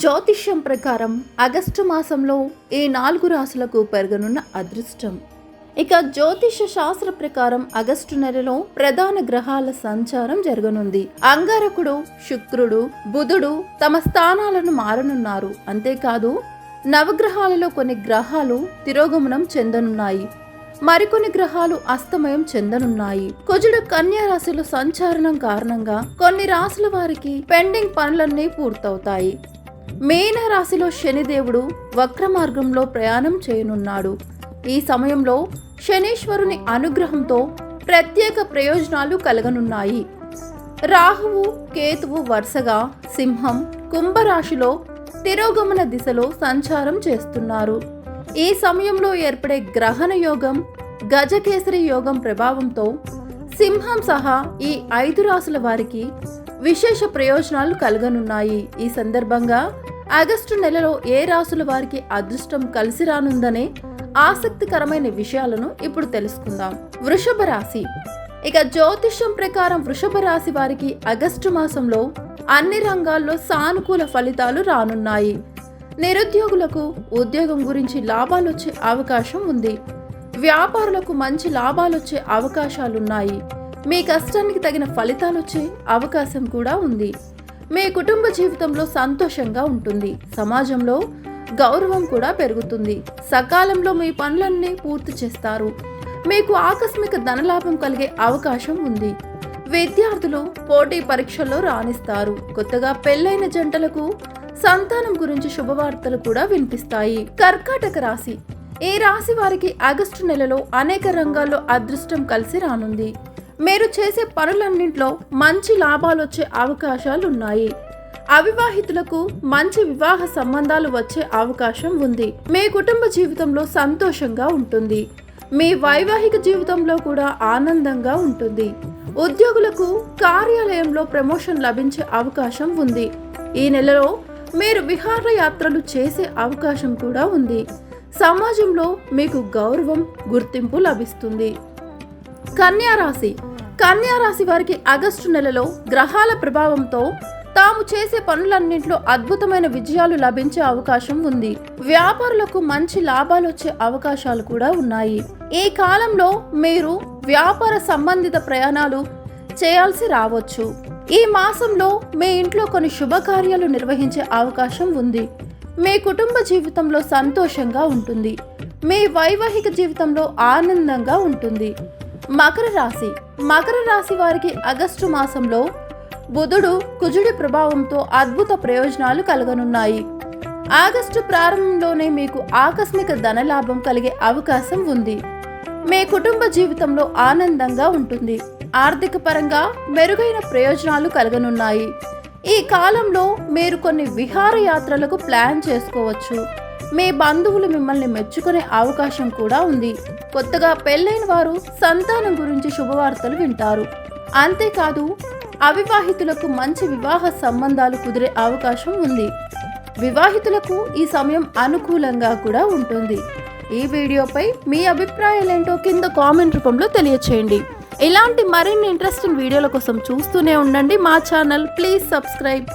జ్యోతిష్యం ప్రకారం ఆగస్టు మాసంలో ఈ నాలుగు రాశులకు పెరగనున్న అదృష్టం. ఇక జ్యోతిష శాస్త్ర ప్రకారం ఆగస్టు నెలలో ప్రధాన గ్రహాల సంచారం జరగనుంది. అంగారకుడు శుక్రుడు బుధుడు తమ స్థానాలను మారనున్నారు. అంతేకాదు నవగ్రహాలలో కొన్ని గ్రహాలు తిరోగమనం చెందనున్నాయి. మరికొన్ని గ్రహాలు అస్తమయం చెందనున్నాయి. కుజుడు కన్యా రాశిలో సంచారణం కారణంగా కొన్ని రాశుల వారికి పెండింగ్ పనులన్నీ పూర్తవుతాయి. మేన రాశిలో శనిదేవుడు వక్ర మార్గంలో ప్రయాణం చేయనున్నాడు. ఈ సమయంలో శనీశ్వరుని అనుగ్రహంతో ప్రత్యేక ప్రయోజనాలు కలగనున్నాయి. రాహువు కేతువు వరుసగా సింహం కుంభరాశిలో తిరోగమన దిశలో సంచారం చేస్తున్నారు. ఈ సమయంలో ఏర్పడే గ్రహణ యోగం గజకేసరి యోగం ప్రభావంతో సింహం సహా ఈ ఐదు రాసుల వారికి విశేష ప్రయోజనాలు కలగనున్నాయి. ఈ సందర్భంగా ఆగస్టు నెలలో ఏ రాసుల వారికి అదృష్టం కలిసి రానుందనే ఆసక్తికరమైన విషయాలను ఇప్పుడు తెలుసుకుందాం. వృషభ రాశి. ఇక జ్యోతిష్యం ప్రకారం వృషభ రాశి వారికి ఆగస్టు మాసంలో అన్ని రంగాల్లో సానుకూల ఫలితాలు రానున్నాయి. నిరుద్యోగులకు ఉద్యోగం గురించి లాభాలు వచ్చే అవకాశం ఉంది. వ్యాపారులకు మంచి లాభాలు వచ్చే అవకాశాలున్నాయి. మీ కష్టానికి తగిన ఫలితాలు వచ్చే అవకాశం కూడా ఉంది. మీ కుటుంబ జీవితంలో సంతోషంగా ఉంటుంది. సమాజంలో గౌరవం కూడా పెరుగుతుంది. సకాలంలో మీ పనులన్నీ పూర్తి చేస్తారు. మీకు ఆకస్మిక ధనలాభం కలిగే అవకాశం ఉంది. విద్యార్థులు పోటీ పరీక్షల్లో రాణిస్తారు. కొత్తగా పెళ్ళైన జంటలకు సంతానం గురించి శుభవార్తలు కూడా వినిపిస్తాయి. కర్కాటక రాశి. ఈ రాశి వారికి ఆగస్టు నెలలో అనేక రంగాల్లో అదృష్టం కలిసి రానుంది. మీరు చేసే పనులన్నింటిలో మంచి లాభాలు వచ్చే అవకాశాలు ఉన్నాయి అవివాహితులకు మంచి వివాహ సంబంధాలు వచ్చే అవకాశం ఉంది. మీ కుటుంబ జీవితంలో సంతోషంగా ఉంటుంది. మీ వైవాహిక జీవితంలో కూడా ఆనందంగా ఉంటుంది. ఉద్యోగులకు కార్యాలయంలో ప్రమోషన్ లభించే అవకాశం ఉంది. ఈ నెలలో మీరు విహారయాత్రలు చేసే అవకాశం కూడా ఉంది. సమాజంలో మీకు గౌరవం గుర్తింపు లభిస్తుంది. కన్యారాశి కన్యారాశి కన్యా రాశి వారికి ఆగస్టు నెలలో గ్రహాల ప్రభావంతో తాము చేసే పనులన్నింటిలో అద్భుతమైన విజయాలు లభించే అవకాశం ఉంది. వ్యాపారులకు మంచి లాభాలు వచ్చే అవకాశాలు కూడా ఉన్నాయి. ఈ కాలంలో మీరు వ్యాపార సంబంధిత ప్రయాణాలు చేయాల్సి రావచ్చు. ఈ మాసంలో మీ ఇంట్లో కొన్ని శుభకార్యాలు నిర్వహించే అవకాశం ఉంది. మీ కుటుంబ జీవితంలో సంతోషంగా ఉంటుంది. మీ వైవాహిక జీవితంలో ఆనందంగా ఉంటుంది. మకర రాశి. మకర రాశి వారికి ఆగస్టు మాసంలో బుధుడు కుజుడి ప్రభావంతో అద్భుత ప్రయోజనాలు కలగనున్నాయి. ఆగస్టు ప్రారంభంలోనే మీకు ఆకస్మిక ధనలాభం కలిగే అవకాశం ఉంది. మీ కుటుంబ జీవితంలో ఆనందంగా ఉంటుంది. ఆర్థిక పరంగా మెరుగైన ప్రయోజనాలు కలగనున్నాయి. ఈ కాలంలో మీరు కొన్ని విహారయాత్రలకు ప్లాన్ చేసుకోవచ్చు. మీ బంధువులు మిమ్మల్ని మెచ్చుకునే అవకాశం కూడా ఉంది. కొత్తగా పెళ్ళైన వారు సంతానం గురించి శుభవార్తలు వింటారు. అంతేకాదు అవివాహితులకు మంచి వివాహ సంబంధాలు కుదిరే అవకాశం ఉంది. వివాహితులకు ఈ సమయం అనుకూలంగా కూడా ఉంటుంది. ఈ వీడియోపై మీ అభిప్రాయాలేంటో కింద కామెంట్ రూపంలో తెలియచేయండి. ఇలాంటి మరిన్ని ఇంట్రెస్టింగ్ వీడియోల కోసం చూస్తూనే ఉండండి మా ఛానల్. Please subscribe.